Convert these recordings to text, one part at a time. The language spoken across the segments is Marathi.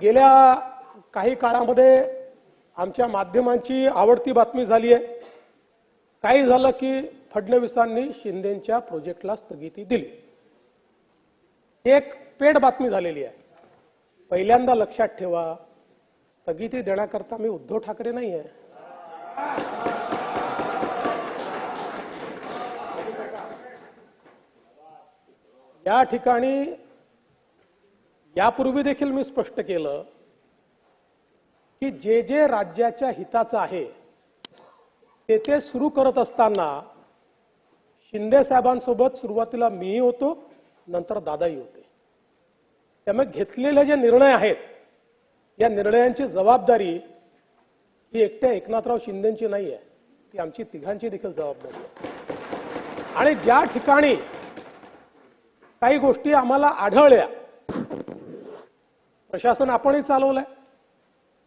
गेल्या काही काळामध्ये आमच्या माध्यमांची आवडती बातमी झाली आहे. काही झालं की फडणवीसांनी शिंदेच्या प्रोजेक्टला स्थगिती दिली. एक पेड बातमी झालेली आहे. पहिल्यांदा लक्षात ठेवा स्थगिती देण्याकरता मी उद्धव ठाकरे नाही आहे. या ठिकाणी यापूर्वी देखील मी स्पष्ट केलं की जे जे राज्याच्या हिताचं आहे ते ते सुरू करत असताना शिंदे साहेबांसोबत सुरुवातीला मीही होतो नंतर दादाही होते. त्यामुळे घेतलेले जे निर्णय आहेत या निर्णयांची जबाबदारी ही एकट्या एकनाथराव शिंदेची नाही आहे ती आमची तिघांची देखील जबाबदारी आहे. आणि ज्या ठिकाणी काही गोष्टी आम्हाला आढळल्या प्रशासन आपणही चालवलंय.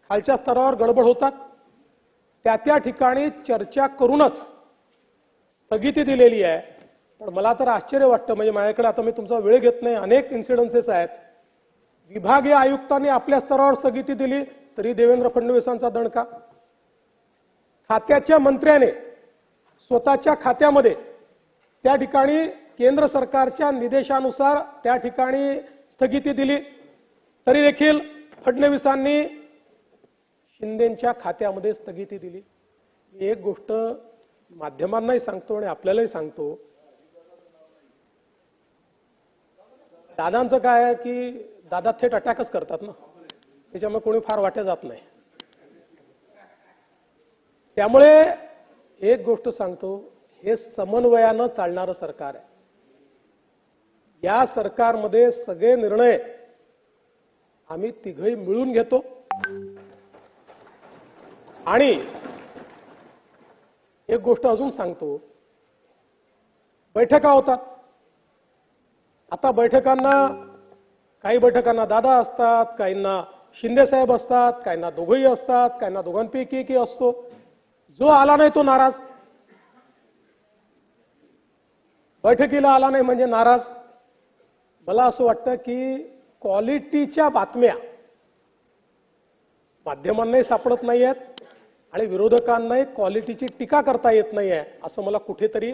खालच्या स्तरावर गडबड होतात. त्या त्या ठिकाणी चर्चा करूनच स्थगिती दिलेली आहे. पण मला तर आश्चर्य वाटतं म्हणजे माझ्याकडे आता मी तुमचा वेळ घेत नाही. अनेक इन्सिडन्सेस आहेत. विभागीय आयुक्तांनी आपल्या स्तरावर स्थगिती दिली तरी देवेंद्र फडणवीसांचा दणका. खात्याच्या मंत्र्याने स्वतःच्या खात्यामध्ये त्या ठिकाणी केंद्र सरकारच्या निदेशानुसार त्या ठिकाणी स्थगिती दिली. तरी देखील फडणवीसांनी शिंदेच्या खात्यामध्ये स्थगिती दिली. मी एक गोष्ट माध्यमांनाही सांगतो आणि आपल्यालाही सांगतो. दादांचं काय आहे की दादा थेट अटॅकच करतात ना? त्याच्यामुळे कोणी फार वाट्या जात नाही. त्यामुळे एक गोष्ट सांगतो हे समन्वयानं चालणारं सरकार आहे. या सरकारमध्ये सगळे निर्णय आम्ही तिघही मिळून घेतो. आणि एक गोष्ट अजून सांगतो. बैठका होतात. आता बैठकांना काही बैठकांना दादा असतात काहींना शिंदे साहेब असतात काहींना दोघंही असतात काहींना दोघांपैकी एकही असतो. जो आला नाही तो नाराज. बैठकीला आला नाही म्हणजे नाराज. मला असं वाटतं की क्वालिटीच्या बातम्या. माध्यमांनाही सापडत नाही आहेत आणि विरोधकांनाही क्वालिटीची टीका करता येत नाही आहे असं मला कुठेतरी